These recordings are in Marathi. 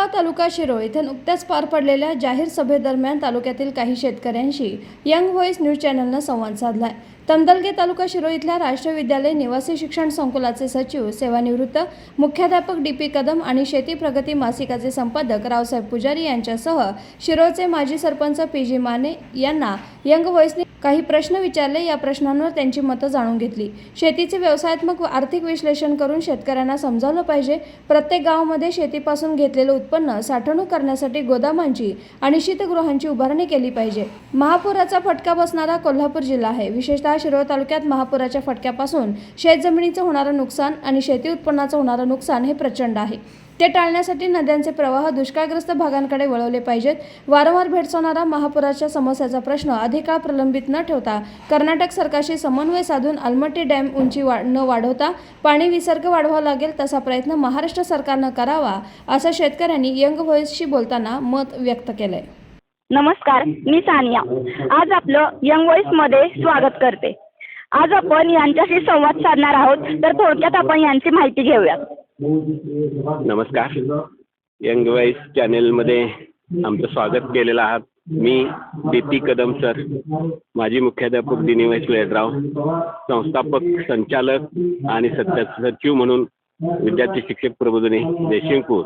शेगाव तालुका शिरोळ इथं नुकत्याच पार पडलेल्या जाहीर सभेदरम्यान तालुक्यातील काही शेतकऱ्यांशी यंग व्हॉइस न्यूज चॅनलनं संवाद साधलाय. तमदलगे तालुका शिरोळ इथल्या राष्ट्रीय विद्यालय निवासी शिक्षण संकुलाचे सचिव सेवानिवृत्त मुख्याध्यापक डी पी कदम आणि शेती प्रगती मासिकाचे संपादक रावसाहेब पुजारी यांच्यासह शिरोळचे माजी सरपंच पी जी माने यांना यंग व्हॉइसने काही प्रश्न विचारले या प्रश्नांवर त्यांची मतं जाणून घेतली. शेतीचे व्यवसायात्मक व आर्थिक विश्लेषण करून शेतकऱ्यांना समजावलं पाहिजे. प्रत्येक गावामध्ये शेतीपासून घेतलेलं उत्पन्न साठवणूक करण्यासाठी गोदामांची आणि शीतगृहांची उभारणी केली पाहिजे. महापुराचा फटका बसणारा कोल्हापूर जिल्हा आहे. विशेषतः शिरोळ तालुक्यात महापुराच्या फटक्यापासून शेतजमिनीचं होणारं नुकसान आणि शेती उत्पन्नाचं होणारं नुकसान हे प्रचंड आहे. ते टाळण्यासाठी नद्यांचे प्रवाह दुष्काळग्रस्त भागांकडे वळवले पाहिजेत. वारंवार भेडसावणारा महापुराच्या समस्याचा प्रश्न अधिक काळ प्रलंबित न ठेवता कर्नाटक सरकारशी समन्वय साधून अलमट्टी डॅम उंची वा न वाढवता पाणी विसर्ग वाढवावा लागेल तसा प्रयत्न महाराष्ट्र सरकारनं करावा असं शेतकऱ्यांनी यंग व्हॉइसशी बोलताना मत व्यक्त केलंय. नमस्कार मी सानिया. आज आपलं यंग व्हॉइसमध्ये स्वागत करते. आज आपण यांच्याशी संवाद साधणार आहोत तर थोडक्यात आपण यांची माहिती घेऊया नमस्कार. यंग वाईस चॅनेलमध्ये आमचं स्वागत केलेलं आहात. मी दीप्ती कदम सर. माजी मुख्याध्यापक दिनिवाईस लेडराव संस्थापक संचालक आणि सत्य सचिव म्हणून विद्यार्थी शिक्षक प्रबोधिनी देशिंगपूर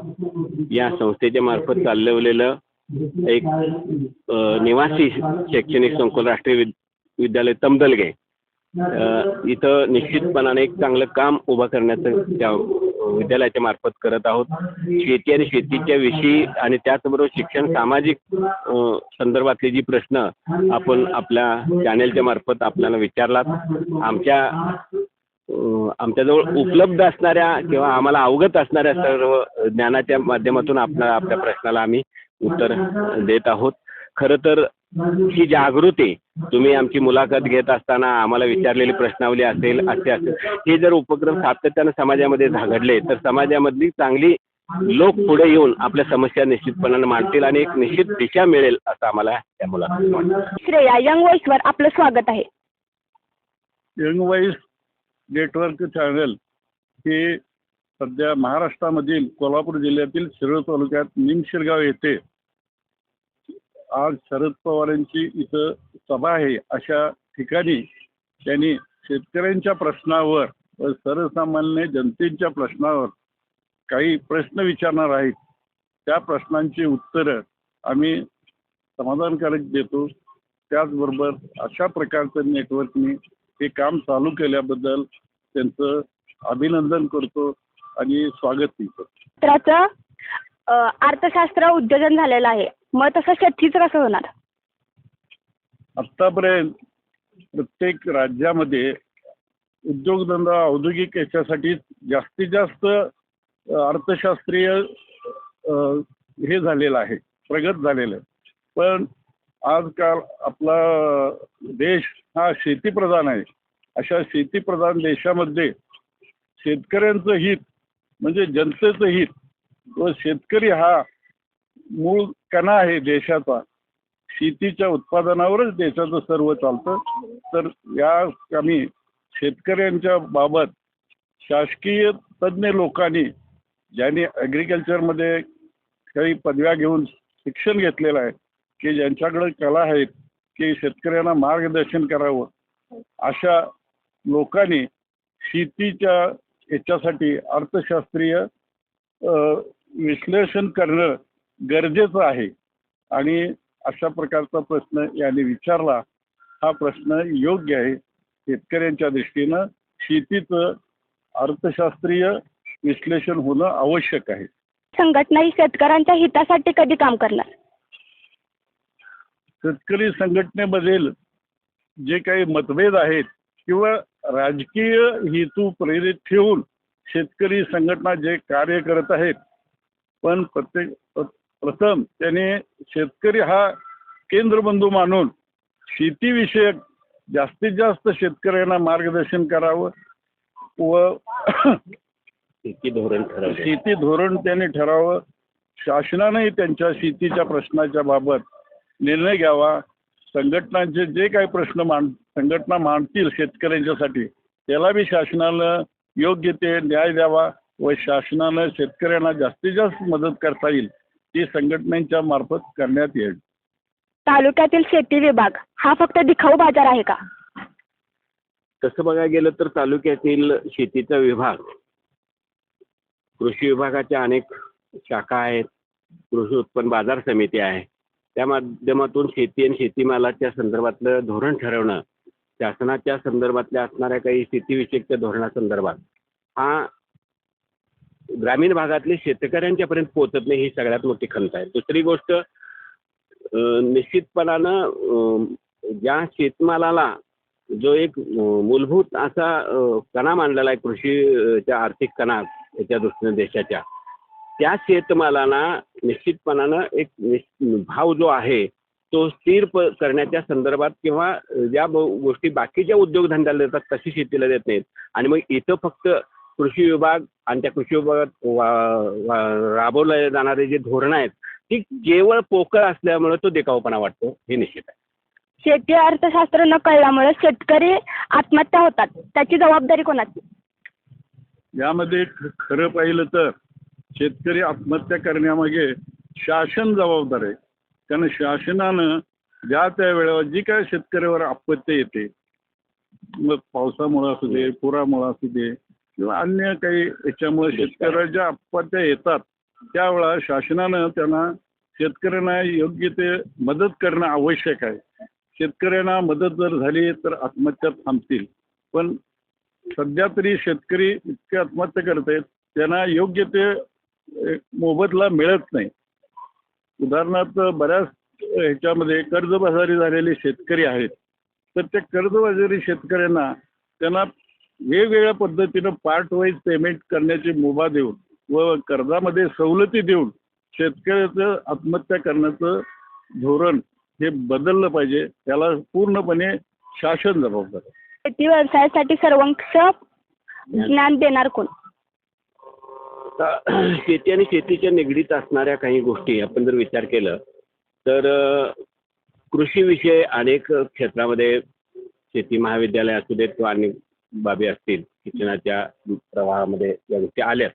या संस्थेच्या मार्फत चालवलेलं एक निवासी शैक्षणिक संकुल राष्ट्रीय विद्यालय तमदलगे इथं निश्चितपणाने एक चांगलं काम उभं करण्याचं त्या विद्यालयाच्या मार्फत करत आहोत. शेती आणि शेतीच्या विषयी आणि त्याचबरोबर शिक्षण सामाजिक संदर्भातले जी प्रश्न आपण आपल्या चॅनेलच्या मार्फत आपल्याला विचारलात. आमच्या आमच्याजवळ उपलब्ध असणाऱ्या किंवा आम्हाला अवगत असणाऱ्या सर्व ज्ञानाच्या माध्यमातून आपल्या आपल्या प्रश्नाला आम्ही उत्तर देत आहोत. खरं तर ही जागृती तुम्ही आमची मुलाखत घेत असताना आम्हाला विचारलेली प्रश्नावली असेल असे असेल. हे जर उपक्रम सातत्यानं समाजामध्ये घडले तर समाजामधली चांगली लोक पुढे येऊन आपल्या समस्या निश्चितपणाने मांडतील आणि एक निश्चित दिशा मिळेल असं आम्हाला या मुलाखतीत वाटतं. श्रेया यंग व्हॉइस वर आपलं स्वागत आहे. यंग वाईस नेटवर्क चॅनल हे सध्या महाराष्ट्रामधील कोल्हापूर जिल्ह्यातील शिरोळ तालुक्यात निमशिरगाव येथे आज शरद पवारांची इथं सभा आहे. अशा ठिकाणी त्यांनी शेतकऱ्यांच्या प्रश्नावर व सर्वसामान्य जनतेच्या प्रश्नावर काही प्रश्न विचारणार आहेत. त्या प्रश्नांची उत्तरं आम्ही समाधानकारक देतो. त्याचबरोबर अशा प्रकारचं नेटवर्कने हे काम चालू केल्याबद्दल त्यांचं अभिनंदन करतो आणि स्वागत करतो अर्थशास्त्र उद्योजन झालेलं आहे. मग तसं शेतीचं कसं होणार? आत्तापर्यंत प्रत्येक राज्यामध्ये उद्योगधंदा औद्योगिक याच्यासाठी जास्तीत जास्त अर्थशास्त्रीय हे झालेलं आहे प्रगत झालेलं आहे. पण आजकाल आपला देश हा शेतीप्रधान आहे. अशा शेतीप्रधान देशामध्ये शेतकऱ्यांचं हित म्हणजे जनतेचं हित व शेतकरी हा मूळ कणा आहे देशाचा. शेतीच्या उत्पादनावरच देशाचं सर्व चालतं. तर या कमी शेतकऱ्यांच्या बाबत शासकीय तज्ज्ञ लोकांनी ज्यांनी ॲग्रिकल्चरमध्ये काही पदव्या घेऊन शिक्षण घेतलेलं आहे की ज्यांच्याकडे कला आहेत की शेतकऱ्यांना मार्गदर्शन करावं अशा लोकांनी शेतीच्या याच्यासाठी अर्थशास्त्रीय विश्लेषण करणं गरजेचं आहे. आणि अशा प्रकारचा प्रश्न याने विचारला हा प्रश्न योग्य आहे. शेतकऱ्यांच्या दृष्टीनं शेतीचं अर्थशास्त्रीय विश्लेषण होणं आवश्यक आहे. संघटना ही शेतकऱ्यांच्या हितासाठी कधी काम करणार? शेतकरी संघटनेमधील जे काही मतभेद आहेत किंवा राजकीय हेतू प्रेरित ठेवून शेतकरी संघटना जे कार्य करत आहेत पण प्रत्येक प्र- प्रथम त्याने शेतकरी हा केंद्रबिंदू मानून शेतीविषयक जास्तीत जास्त शेतकऱ्यांना मार्गदर्शन करावं व शेती धोरण शेती धोरण त्यांनी ठरावं. शासनानंही त्यांच्या शेतीच्या प्रश्नाच्या बाबत निर्णय घ्यावा. संघटनांचे जे काही प्रश्न मांड संघटना मांडतील शेतकऱ्यांच्यासाठी त्याला बी शासनानं योग्य ते न्याय द्यावा व शासनानं शेतकऱ्यांना जास्तीत जास्त मदत करता येईल. ती संघटनांच्या मार्फत करण्यात येईल. तालुक्यातील शेती विभाग हा फक्त दिखाऊ बाजार आहे का? तसं बघायला गेलं तर तालुक्यातील शेतीचा विभाग कृषी विभागाच्या अनेक शाखा आहेत कृषी उत्पन्न बाजार समिती आहे. त्या माध्यमातून शेती आणि शेतीमालाच्या संदर्भातलं धोरण ठरवणं शासनाच्या संदर्भातल्या असणाऱ्या काही शेतीविषयकच्या धोरणासंदर्भात हा ग्रामीण भागातले शेतकऱ्यांच्यापर्यंत पोहोचत नाही ही सगळ्यात मोठी खंत आहे. दुसरी गोष्ट अं, निश्चितपणानं ज्या शेतमालाला जो एक मूलभूत असा कणा मांडलेला आहे कृषीच्या आर्थिक कणा याच्या दृष्टीने देशाच्या त्या शेतमालाला निश्चितपणानं एक भाव जो आहे तो स्थिर करण्याच्या संदर्भात किंवा ज्या गोष्टी बाकीच्या उद्योगधंद्याला देतात तशी शेतीला देत नाहीत. आणि मग इथं फक्त कृषी विभाग आणि त्या कृषी विभागात राबवले जाणारे जे धोरणं आहेत ती केवळ पोकळ असल्यामुळे तो देखावपणा वाटतो हे निश्चित आहे. शेती अर्थशास्त्र न कळल्यामुळे शेतकरी आत्महत्या होतात. त्याची जबाबदारी कोणाची? यामध्ये ख- खरं पाहिलं तर शेतकरी आत्महत्या करण्यामागे शासन जबाबदार आहे. कारण शासनानं ज्या त्या वेळेवर जी काय शेतकऱ्यावर आपत्ती येते मग पावसामुळं असू दे पुरामुळं असू दे किंवा अन्य काही याच्यामुळे शेतकऱ्याच्या ज्या आपत्त्या येतात त्यावेळा शासनानं त्यांना शेतकऱ्यांना योग्य ते मदत करणं आवश्यक आहे. शेतकऱ्यांना मदत जर झाली तर आत्महत्या थांबतील. पण सध्या तरी शेतकरी इतके आत्महत्या करत आहेत त्यांना योग्य ते मोबदला मिळत नाही. उदाहरणार्थ बऱ्याच ह्याच्यामध्ये कर्जबाजारी झालेले शेतकरी आहेत. तर त्या कर्जबाजारी शेतकऱ्यांना त्यांना वेगवेगळ्या पद्धतीनं पार्ट वाईज पेमेंट करण्याची मुभा देऊन व कर्जामध्ये सवलती देऊन शेतकऱ्याचं आत्महत्या करण्याचं धोरण हे बदललं पाहिजे त्याला पूर्णपणे शासन जबाबदार आहे. शेती व्यवसायासाठी सर्वंक्ष ज्ञान देणार कोण? आता शेती आणि शेतीच्या निगडीत असणाऱ्या काही गोष्टी आपण जर विचार केलं तर अ, कृषी विषय अनेक क्षेत्रामध्ये शेती महाविद्यालय असू देत किंवा अनेक बाबी असतील शिक्षणाच्या प्रवाहामध्ये या गोष्टी आल्यात.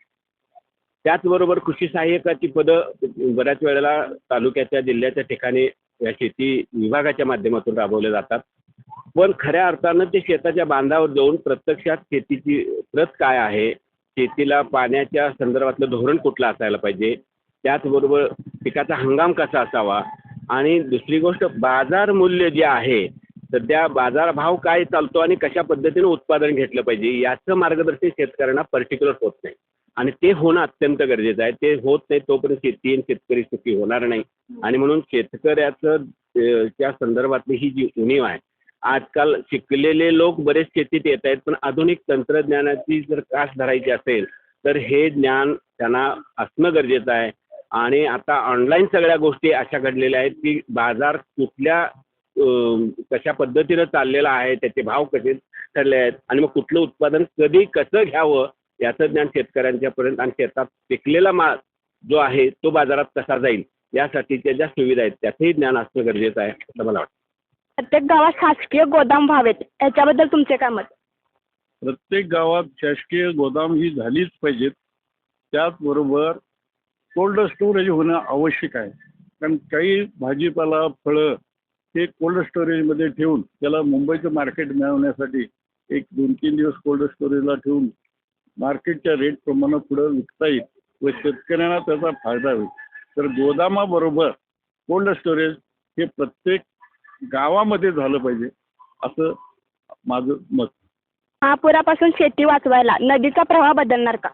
त्याचबरोबर कृषी सहाय्यकाची पदं बऱ्याच वेळेला तालुक्याच्या जिल्ह्याच्या ठिकाणी या शेती विभागाच्या माध्यमातून राबवल्या जातात. पण खऱ्या अर्थानं ते शेताच्या बांधावर जाऊन प्रत्यक्षात शेतीची प्रत काय आहे शेतीला पाण्याच्या संदर्भातलं धोरण कुठलं असायला पाहिजे त्याचबरोबर पिकाचा हंगाम कसा असावा आणि दुसरी गोष्ट बाजार मूल्य जे आहे सध्या बाजारभाव काय चालतो आणि कशा पद्धतीने उत्पादन घेतलं पाहिजे याचं मार्गदर्शन शेतकऱ्यांना पर्टिक्युलर होत नाही. आणि ते होणं अत्यंत गरजेचं आहे. ते होत नाही तोपर्यंत शेती आणि शेतकरी सुखी होणार नाही. आणि म्हणून शेतकऱ्याचं त्या संदर्भातली ही जी उणीव आहे आजकाल शिकलेले लोक बरेच शेतीत येत आहेत पण आधुनिक तंत्रज्ञानाची जर कास धरायची असेल तर हे ज्ञान त्यांना असणं गरजेचं आहे. आणि आता ऑनलाईन सगळ्या गोष्टी अशा घडलेल्या आहेत की बाजार कुठल्या कशा पद्धतीनं चाललेला आहे त्याचे भाव कसे ठरले आहेत आणि मग कुठलं उत्पादन कधी कसं घ्यावं याचं ज्ञान शेतकऱ्यांच्यापर्यंत आणि शेतात पिकलेला माल जो आहे तो बाजारात कसा जाईल यासाठीच्या ज्या सुविधा आहेत त्याचंही ज्ञान असणं गरजेचं आहे असं मला वाटतं. प्रत्येक गावात शासकीय गोदाम व्हावेत याच्याबद्दल तुमचे काय मत? प्रत्येक गावात शासकीय गोदाम ही झालीच पाहिजेत. त्याचबरोबर कोल्ड स्टोरेज होणं आवश्यक आहे. कारण काही भाजीपाला फळं हे कोल्ड स्टोरेजमध्ये ठेवून त्याला मुंबईचं मार्केट मिळवण्यासाठी एक दोन तीन दिवस कोल्ड स्टोरेजला ठेवून मार्केटच्या रेट प्रमाणे पुढं विकता येईल व शेतकऱ्यांना त्याचा फायदा होईल. तर गोदामाबरोबर कोल्ड स्टोरेज हे प्रत्येक गावामध्ये झालं पाहिजे असं माझं मत. महापुरापासून शेती वाचवायला नदीचा प्रवाह बदलणार का?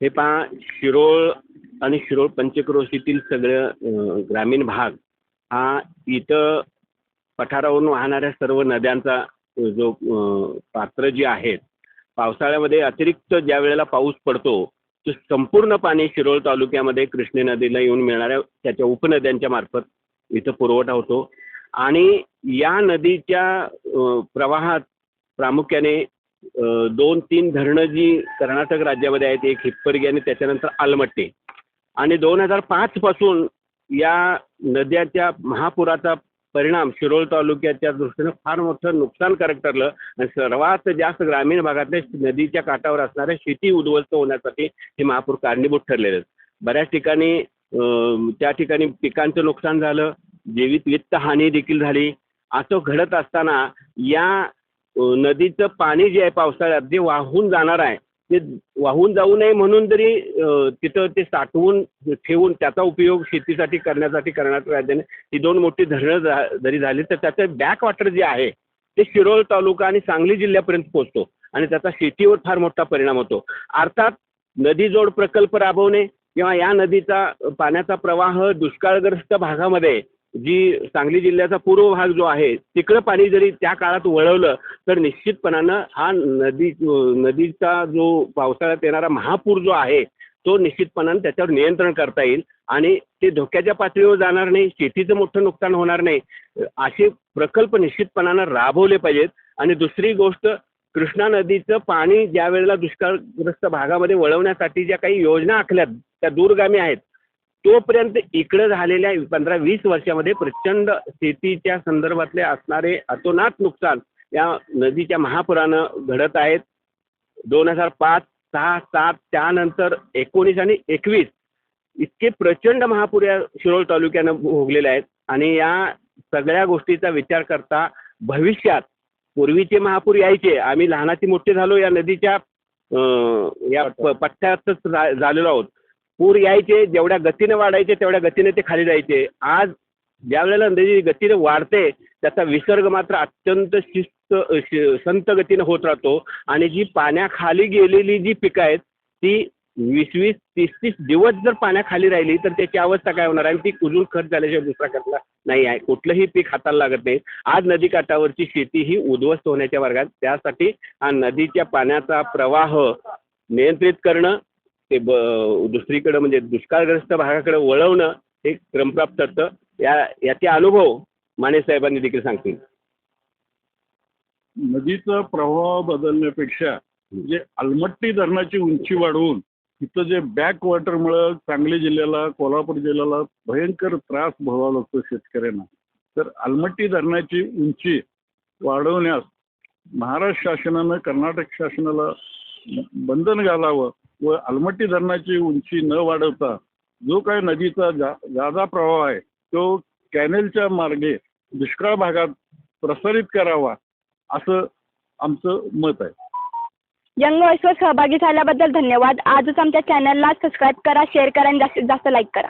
हे पहा शिरोळ आणि शिरोळ पंचक्रोशीतील सगळं ग्रामीण भाग हा इथं पठारावरून वाहणाऱ्या सर्व नद्यांचा जो पात्र जी आहेत पावसाळ्यामध्ये अतिरिक्त ज्या वेळेला पाऊस पडतो तो संपूर्ण पाणी शिरोळ तालुक्यामध्ये कृष्णे नदीला येऊन मिळणाऱ्या त्याच्या उपनद्यांच्या मार्फत इथं पुरवठा होतो. आणि या नदीच्या प्रवाहात प्रामुख्याने दोन तीन धरणं जी कर्नाटक राज्यामध्ये आहेत एक हिप्परगी आणि त्याच्यानंतर आलमट्टे. आणि दोन हजार पाच पासून या नद्याच्या महापुराचा परिणाम शिरोळ तालुक्याच्या दृष्टीनं फार मोठं नुकसानकारक ठरलं. आणि सर्वात जास्त ग्रामीण भागातल्या नदीच्या काठावर असणाऱ्या शेती उद्ध्वस्त होण्यासाठी हे महापूर कारणीभूत ठरलेले आहेत. बऱ्याच ठिकाणी त्या ठिकाणी पिकांचं नुकसान झालं जीवित वित्त हानी देखील झाली. असं घडत असताना या नदीचं पाणी जे आहे पावसाळ्यात जे वाहून जाणार आहे ते वाहून जाऊ नये म्हणून जरी तिथं ते साठवून ठेवून त्याचा उपयोग शेतीसाठी करण्यासाठी करण्यात राज्याने ही दोन मोठी धरणं जा- जरी झाली तर त्याचं बॅक वॉटर जे आहे ते शिरोळ तालुका आणि सांगली जिल्ह्यापर्यंत पोहोचतो आणि त्याचा शेतीवर फार मोठा परिणाम होतो. अर्थात नदी जोड प्रकल्प राबवणे किंवा या नदीचा पाण्याचा प्रवाह दुष्काळग्रस्त भागामध्ये जी सांगली जिल्ह्याचा पूर्व भाग जो आहे तिकडं पाणी जरी त्या काळात वळवलं तर निश्चितपणानं हा नदी नदीचा जो पावसाळ्यात येणारा महापूर जो आहे तो निश्चितपणानं त्याच्यावर नियंत्रण करता येईल आणि ते धोक्याच्या पातळीवर जाणार नाही शेतीचं मोठं नुकसान होणार नाही असे प्रकल्प निश्चितपणानं राबवले पाहिजेत. आणि दुसरी गोष्ट कृष्णा नदीचं पाणी ज्या वेळेला दुष्काळग्रस्त भागामध्ये वळवण्यासाठी ज्या काही योजना आखल्यात त्या दूरगामी आहेत तोपर्यंत इकडं झालेल्या पंधरा वीस वर्षामध्ये प्रचंड शेतीच्या संदर्भातले असणारे अतोनात नुकसान या नदीच्या महापुरानं घडत आहेत. दोन हजार पाच सहा सात त्यानंतर एकोणीस आणि एकवीस इतके प्रचंड महापूर या शिरोळ तालुक्यानं भोगलेले आहेत. आणि या सगळ्या गोष्टीचा विचार करता भविष्यात पूर्वीचे महापूर यायचे. आम्ही लहानाची मोठे झालो या नदीच्या या पट्ट्यातच झालेलो आहोत. पूर यायचे जेवढ्या गतीने वाढायचे तेवढ्या गतीने ते खाली जायचे. आज ज्या वेळेला नदी गतीने वाढते त्याचा विसर्ग मात्र अत्यंत शिस्त शि- संत गतीने होत राहतो. आणि जी पाण्याखाली गेलेली जी पिकं आहेत ती वीस वीस तीस तीस दिवस जर पाण्याखाली राहिली तर त्याची अवस्था काय होणार? आहे आणि ती कुजून खत झाल्याशिवाय दुसरा कसला नाही आहे. कुठलंही पीक हाताला लागत नाही. आज नदी काठावरची शेती ही उद्ध्वस्त होण्याच्या वर्गात. त्यासाठी हा नदीच्या पाण्याचा प्रवाह नियंत्रित करणं ते ब दुसरीकडं म्हणजे दुष्काळग्रस्त भागाकडे वळवणं हे क्रमप्राप्त ठरतं. या याचे अनुभव माने साहेबांनी देखील सांगतील. नदीचा प्रवाह बदलण्यापेक्षा जे अलमट्टी धरणाची उंची वाढवून तिथं जे बॅक वॉटरमुळं सांगली जिल्ह्याला कोल्हापूर जिल्ह्याला भयंकर त्रास भोगावा लागतो शेतकऱ्यांना. तर अलमट्टी धरणाची उंची वाढवण्यास महाराष्ट्र शासनानं कर्नाटक शासनाला बंधन घालावं व अलमट्टी धरणाची उंची न वाढवता जो काही नदीचा जा जादा प्रवाह आहे तो कॅनेलच्या मार्गे दुष्काळ भागात प्रसारित करावा असं आमचं मत आहे. यंग वॉइसवर सहभागी झाल्याबद्दल धन्यवाद. आजच आमच्या चॅनलला सबस्क्राईब करा शेअर करा आणि जास्तीत जास्त लाईक करा.